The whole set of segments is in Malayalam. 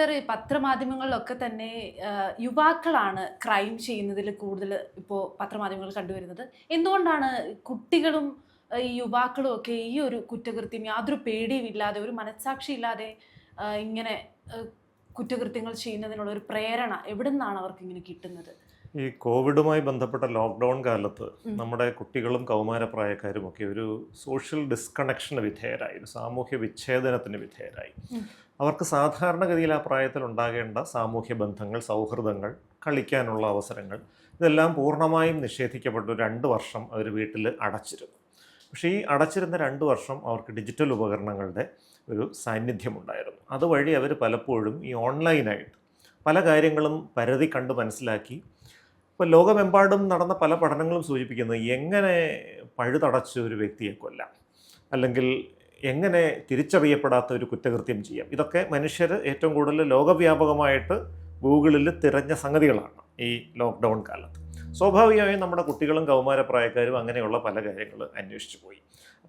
സർ ഈ പത്രമാധ്യമങ്ങളിലൊക്കെ തന്നെ യുവാക്കളാണ് ക്രൈം ചെയ്യുന്നതിൽ കൂടുതൽ ഇപ്പോൾ പത്രമാധ്യമങ്ങൾ കണ്ടുവരുന്നത്. എന്തുകൊണ്ടാണ് കുട്ടികളും ഈ യുവാക്കളും ഒക്കെ ഈ ഒരു കുറ്റകൃത്യം യാതൊരു പേടിയും ഇല്ലാതെ ഒരു മനസ്സാക്ഷി ഇല്ലാതെ ഇങ്ങനെ കുറ്റകൃത്യങ്ങൾ ചെയ്യുന്നതിനുള്ള ഒരു പ്രേരണ എവിടെ നിന്നാണ് അവർക്ക് ഇങ്ങനെ കിട്ടുന്നത്? ഈ കോവിഡുമായി ബന്ധപ്പെട്ട ലോക്ക്ഡൗൺ കാലത്ത്. നമ്മുടെ കുട്ടികളും കൗമാരപ്രായക്കാരും ഒക്കെ ഒരു സോഷ്യൽ ഡിസ്കണക്ഷന് വിധേയരായി ഒരു സാമൂഹ്യ വിച്ഛേദനത്തിന് വിധേയരായി. അവർക്ക് സാധാരണഗതിയിൽ ആ പ്രായത്തിൽ ഉണ്ടാകേണ്ട സാമൂഹ്യ ബന്ധങ്ങൾ സൗഹൃദങ്ങൾ കളിക്കാനുള്ള അവസരങ്ങൾ ഇതെല്ലാം പൂർണമായും നിഷേധിക്കപ്പെട്ടു രണ്ട് വർഷം അവർ വീട്ടിൽ അടച്ചിരുന്നു. പക്ഷേ ഈ അടച്ചിരുന്ന രണ്ട് വർഷം അവർക്ക് ഡിജിറ്റൽ ഉപകരണങ്ങളുടെ ഒരു സാന്നിധ്യമുണ്ടായിരുന്നു. അതുവഴി അവർ പലപ്പോഴും ഈ ഓൺലൈനായിട്ട് പല കാര്യങ്ങളും പരതി കണ്ട് മനസ്സിലാക്കി ഇപ്പോൾ ലോകമെമ്പാടും നടന്ന പല പഠനങ്ങളും സൂചിപ്പിക്കുന്നത് എങ്ങനെ പഴുതടച്ച് ഒരു വ്യക്തിയെ കൊല്ലാം. അല്ലെങ്കിൽ എങ്ങനെ തിരിച്ചറിയപ്പെടാത്ത ഒരു കുറ്റകൃത്യം ചെയ്യാം. ഇതൊക്കെ മനുഷ്യർ ഏറ്റവും കൂടുതൽ ലോകവ്യാപകമായിട്ട് ഗൂഗിളിൽ തിരഞ്ഞ സംഗതികളാണ് ഈ ലോക്ക്ഡൗൺ കാലത്ത്. സ്വാഭാവികമായും നമ്മുടെ കുട്ടികളും കൗമാരപ്രായക്കാരും അങ്ങനെയുള്ള പല കാര്യങ്ങൾ അന്വേഷിച്ചു പോയി.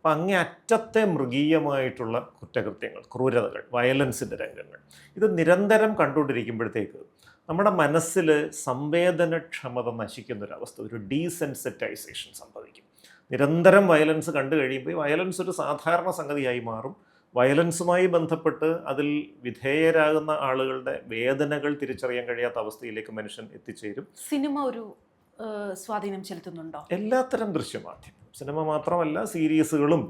അപ്പോൾ അങ്ങേ അറ്റത്തെ മൃഗീയമായിട്ടുള്ള കുറ്റകൃത്യങ്ങൾ ക്രൂരതകൾ വയലൻസിന്റെ രംഗങ്ങൾ. ഇത് നിരന്തരം കണ്ടുകൊണ്ടിരിക്കുമ്പോഴത്തേക്ക് നമ്മുടെ മനസ്സിൽ സംവേദനക്ഷമത നശിക്കുന്ന ഒരു അവസ്ഥ ഒരു ഡീസെൻസിറ്റൈസേഷൻ സംഭവിക്കും. നിരന്തരം വയലൻസ് കണ്ടു കഴിയുമ്പോൾ വയലൻസ് ഒരു സാധാരണ സംഗതിയായി മാറും. വയലൻസുമായി ബന്ധപ്പെട്ട് അതിൽ വിധേയരാകുന്ന ആളുകളുടെ വേദനകൾ തിരിച്ചറിയാൻ കഴിയാത്ത അവസ്ഥയിലേക്ക് മനുഷ്യൻ എത്തിച്ചേരും. സിനിമ ഒരു സ്വാധീനം ചെലുത്തുന്നുണ്ടോ? എല്ലാത്തരം ദൃശ്യമാധ്യമം. സിനിമ മാത്രമല്ല സീരീസുകളും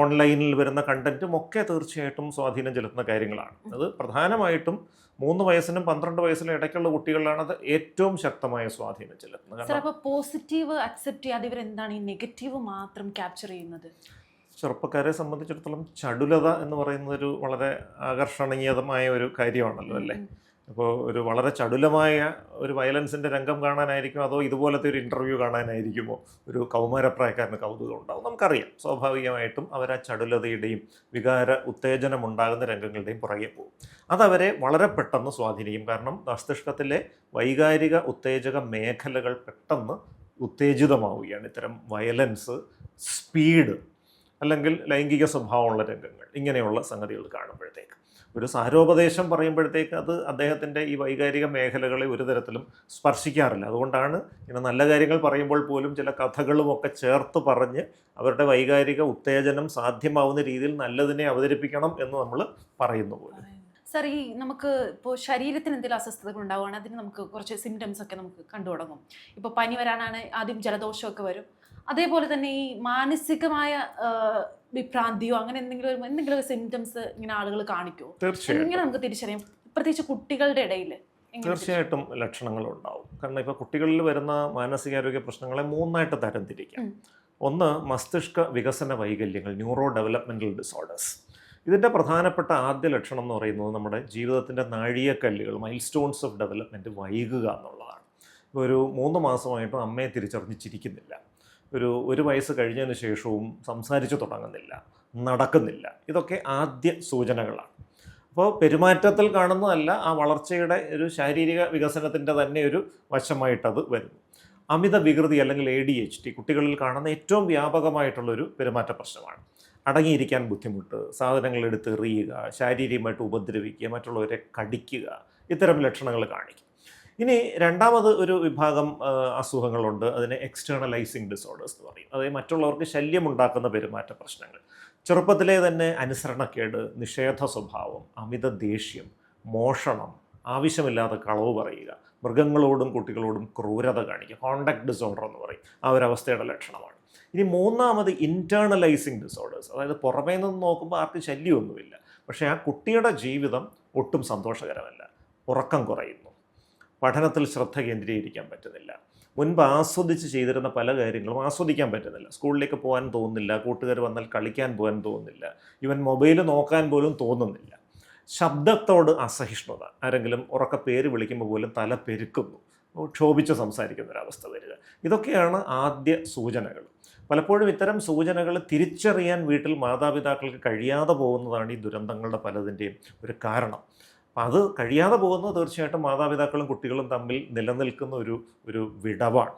ഓൺലൈനിൽ വരുന്ന കണ്ടന്റും ഒക്കെ തീർച്ചയായിട്ടും സ്വാധീനം ചെലുത്തുന്ന കാര്യങ്ങളാണ്. അത് പ്രധാനമായിട്ടും മൂന്ന് വയസ്സിനും പന്ത്രണ്ട് വയസ്സിനും ഇടയ്ക്കുള്ള കുട്ടികളിലാണ് അത് ഏറ്റവും ശക്തമായ സ്വാധീനം ചെലുത്തുന്നത്. പോസിറ്റീവ് അക്സെപ്റ്റ് ചെയ്യാതെ ഇവർ എന്താണ് ഈ നെഗറ്റീവ് മാത്രം ക്യാപ്ചർ ചെയ്യുന്നത്? ചെറുപ്പക്കാരെ സംബന്ധിച്ചിടത്തോളം ചടുലത എന്ന് പറയുന്നത് ഒരു വളരെ ആകർഷണീയതമായ ഒരു കാര്യമാണല്ലോ അല്ലേ. അപ്പോൾ ഒരു വളരെ ചടുലമായ ഒരു വയലൻസിന്റെ രംഗം കാണാനായിരിക്കും അതോ ഇതുപോലത്തെ ഒരു ഇന്റർവ്യൂ കാണാനായിരിക്കുമോ? ഒരു കൗമാരപ്രായക്കാരന് കൗതുകം ഉണ്ടാവും. നമുക്കറിയാം. സ്വാഭാവികമായിട്ടും അവർ ആ ചടുലതയുടെയും വികാര ഉത്തേജനം ഉണ്ടാകുന്ന രംഗങ്ങളുടെയും പുറകെ പോകും. അതവരെ വളരെ പെട്ടെന്ന് സ്വാധീനിക്കും. കാരണം മസ്തിഷ്കത്തിലെ വൈകാരിക ഉത്തേജക മേഖലകൾ പെട്ടെന്ന് ഉത്തേജിതമാവുകയാണ്. ഇത്തരം വയലൻസ് സ്പീഡ് അല്ലെങ്കിൽ ലൈംഗിക സ്വഭാവമുള്ള രംഗങ്ങൾ. ഇങ്ങനെയുള്ള സംഗതികൾ കാണുമ്പോഴത്തേക്ക്. ഒരു സാരോപദേശം പറയുമ്പോഴത്തേക്ക് അത് അദ്ദേഹത്തിന്റെ ഈ വൈകാരിക മേഖലകളെ ഒരു തരത്തിലും സ്പർശിക്കാറില്ല. അതുകൊണ്ടാണ് ഇങ്ങനെ നല്ല കാര്യങ്ങൾ പറയുമ്പോൾ പോലും ചില കഥകളുമൊക്കെ ചേർത്ത് പറഞ്ഞ് അവരുടെ വൈകാരിക ഉത്തേജനം സാധ്യമാവുന്ന രീതിയിൽ നല്ലതിനെ അവതരിപ്പിക്കണം എന്ന് നമ്മൾ പറയുന്നു പോലും. സർ ഈ നമുക്ക് ഇപ്പോൾ ശരീരത്തിന് എന്തെങ്കിലും അസ്വസ്ഥതകൾ ഉണ്ടാവുകയാണ് അതിന് നമുക്ക് കുറച്ച് സിംറ്റംസ് ഒക്കെ നമുക്ക് കണ്ടു തുടങ്ങും ഇപ്പോൾ പനി വരാനാണ് ആദ്യം ജലദോഷമൊക്കെ വരും. അതേപോലെ തന്നെ ഈ മാനസികമായ വിഭ്രാന്തിയോ അങ്ങനെ എന്തെങ്കിലും എന്തെങ്കിലും സിംറ്റംസ് ഇങ്ങനെ ആളുകൾ കാണിക്കുമോ തീർച്ചയായും ഇങ്ങനെ നമുക്ക് തിരിച്ചറിയാം? പ്രത്യേകിച്ച് കുട്ടികളുടെ ഇടയിൽ തീർച്ചയായിട്ടും ലക്ഷണങ്ങൾ ഉണ്ടാവും. കാരണം ഇപ്പോൾ കുട്ടികളിൽ വരുന്ന മാനസികാരോഗ്യ പ്രശ്നങ്ങളെ മൂന്നായിട്ട് തരംതിരിക്കാം. തിരിക്കാം ഒന്ന് മസ്തിഷ്ക വികസന വൈകല്യങ്ങൾ ന്യൂറോ ഡെവലപ്മെന്റൽ ഡിസോർഡേഴ്സ് ഇതിന്റെ പ്രധാനപ്പെട്ട ആദ്യ ലക്ഷണം എന്ന് പറയുന്നത് നമ്മുടെ ജീവിതത്തിന്റെ നാഴികക്കല്ലുകൾ മൈൽ സ്റ്റോൺസ് ഓഫ് ഡെവലപ്മെന്റ് വൈകുക എന്നുള്ളതാണ്. ഒരു മൂന്ന് മാസമായിട്ടും അമ്മയെ തിരിച്ചറിഞ്ഞ് ചിരിക്കുന്നില്ല ഒരു ഒരു വയസ്സ് കഴിഞ്ഞതിന് ശേഷവും സംസാരിച്ചു തുടങ്ങുന്നില്ല നടക്കുന്നില്ല. ഇതൊക്കെ ആദ്യ സൂചനകളാണ്. അപ്പോൾ പെരുമാറ്റത്തിൽ കാണുന്നതല്ല ആ വളർച്ചയുടെ ഒരു ശാരീരിക വികസനത്തിന്റെ തന്നെ ഒരു വശമായിട്ടത് വരുന്നു. അമിത വികൃതി അല്ലെങ്കിൽ എ ഡി എച്ച് ടി കുട്ടികളിൽ കാണുന്ന ഏറ്റവും വ്യാപകമായിട്ടുള്ളൊരു പെരുമാറ്റ പ്രശ്നമാണ്. അടങ്ങിയിരിക്കാൻ ബുദ്ധിമുട്ട് സാധനങ്ങൾ എടുത്ത് എറിയുക ശാരീരികമായിട്ട് ഉപദ്രവിക്കുക മറ്റുള്ളവരെ കടിക്കുക ഇത്തരം ലക്ഷണങ്ങൾ കാണിക്കും. ഇനി രണ്ടാമത് ഒരു വിഭാഗം അസുഖങ്ങളുണ്ട്. അതിനെ എക്സ്റ്റേണലൈസിങ് ഡിസോർഡേഴ്സ് എന്ന് പറയും. അതായത് മറ്റുള്ളവർക്ക് ശല്യമുണ്ടാക്കുന്ന പെരുമാറ്റ പ്രശ്നങ്ങൾ. ചെറുപ്പത്തിലെ തന്നെ അനുസരണക്കേട് നിഷേധ സ്വഭാവം അമിത ദേഷ്യം മോഷണം ആവശ്യമില്ലാതെ കളവ് പറയുക മൃഗങ്ങളോടും കുട്ടികളോടും ക്രൂരത കാണിക്കുക കോണ്ടാക്ട് ഡിസോർഡർ എന്ന് പറയും. ആ ഒരു അവസ്ഥയുടെ ലക്ഷണമാണ്. ഇനി മൂന്നാമത് ഇന്റേർണലൈസിങ് ഡിസോർഡേഴ്സ് അതായത് പുറമേ നിന്ന് നോക്കുമ്പോൾ ആർക്കും ശല്യമൊന്നുമില്ല. പക്ഷേ ആ കുട്ടിയുടെ ജീവിതം ഒട്ടും സന്തോഷകരമല്ല. ഉറക്കം കുറയുന്നു. പഠനത്തിൽ ശ്രദ്ധ കേന്ദ്രീകരിക്കാൻ പറ്റുന്നില്ല. മുൻപ് ആസ്വദിച്ച് ചെയ്തിരുന്ന പല കാര്യങ്ങളും ആസ്വദിക്കാൻ പറ്റുന്നില്ല. സ്കൂളിലേക്ക് പോകാൻ തോന്നുന്നില്ല കൂട്ടുകാർ വന്നാൽ കളിക്കാൻ പോകാൻ തോന്നുന്നില്ല ഇവൻ മൊബൈൽ നോക്കാൻ പോലും തോന്നുന്നില്ല. ശബ്ദത്തോട് അസഹിഷ്ണുത. ആരെങ്കിലും ഉറക്ക പേര് വിളിക്കുമ്പോൾ പോലും തല പെരുക്കുന്നു. ക്ഷോഭിച്ച് സംസാരിക്കുന്ന ഒരവസ്ഥ വരിക. ഇതൊക്കെയാണ് ആദ്യ സൂചനകൾ. പലപ്പോഴും ഇത്തരം സൂചനകൾ തിരിച്ചറിയാൻ വീട്ടിൽ മാതാപിതാക്കൾക്ക് കഴിയാതെ പോകുന്നതാണ് ഈ ദുരന്തങ്ങളുടെ പലതിന്റെയും ഒരു കാരണം. അപ്പം അത് കഴിയാതെ പോകുന്നത് തീർച്ചയായിട്ടും മാതാപിതാക്കളും കുട്ടികളും തമ്മിൽ നിലനിൽക്കുന്ന ഒരു ഒരു വിടവാണ്.